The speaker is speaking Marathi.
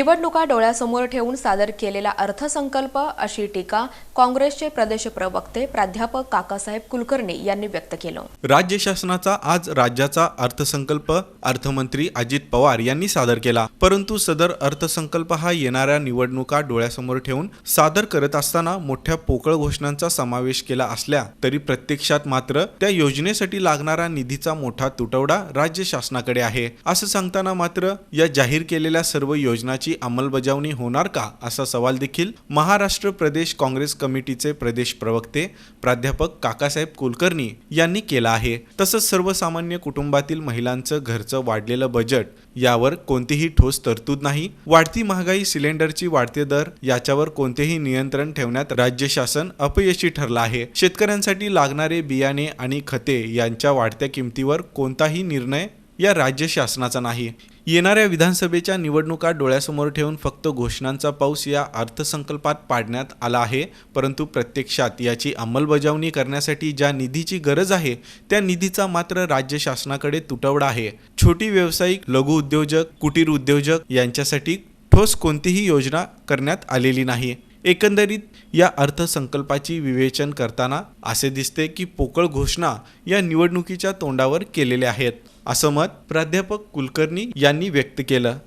निवडणुका डोळ्यासमोर ठेवून सादर केलेला अर्थसंकल्प अशी टीका काँग्रेसचे प्रदेश प्रवक्ते प्राध्यापक काकासाहेब कुलकर्णी यांनी व्यक्त केलं. राज्य शासनाचा आज राज्याचा अर्थसंकल्प अर्थमंत्री अजित पवार यांनी सादर केला. परंतु सदर अर्थसंकल्प हा येणाऱ्या निवडणुका डोळ्यासमोर ठेवून सादर करत असताना मोठ्या पोकळ घोषणांचा समावेश केला असल्या तरी प्रत्यक्षात मात्र त्या योजनेसाठी लागणारा निधीचा मोठा तुटवडा राज्य शासनाकडे आहे. असं सांगताना मात्र या जाहीर केलेल्या सर्व योजनाची अंमलबजावणी होणार का असा सवाल देखील महाराष्ट्र प्रदेश काँग्रेस कमिटीचे प्रदेश प्रवक्ते प्राध्यापक काकासाहेब कुलकर्णी यांनी केला आहे. तसंच सर्वसामान्य कुटुंबातील महिलांचं घरचं वाढलेलं बजेट यावर कोणतीही ठोस तरतूद नाही. वाढती महागाई सिलेंडरची वाढते दर याच्यावर कोणतेही नियंत्रण ठेवण्यात राज्य शासन अपयशी ठरलं आहे. शेतकऱ्यांसाठी लागणारे बियाणे आणि खते यांच्या वाढत्या किमतीवर कोणताही निर्णय या राज्य शासनाचा नाही. येणाऱ्या विधानसभेच्या निवडणुका डोळ्यासमोर ठेवून फक्त घोषणांचा पाऊस या अर्थसंकल्पात पाडण्यात आला आहे. परंतु प्रत्यक्षात याची अंमलबजावणी करण्यासाठी ज्या निधीची गरज आहे त्या निधीचा मात्र राज्य शासनाकडे तुटवडा आहे. छोटी व्यावसायिक लघु उद्योजक कुटीर उद्योजक यांच्यासाठी ठोस कोणतीही योजना करण्यात आलेली नाही. एकंदरीत या अर्थसंकल्पाची विवेचन करताना असे दिसते की पोकळ घोषणा या निवडणुकीच्या तोंडावर केलेल्या आहेत असं मत प्राध्यापक कुलकर्णी यांनी व्यक्त केलं.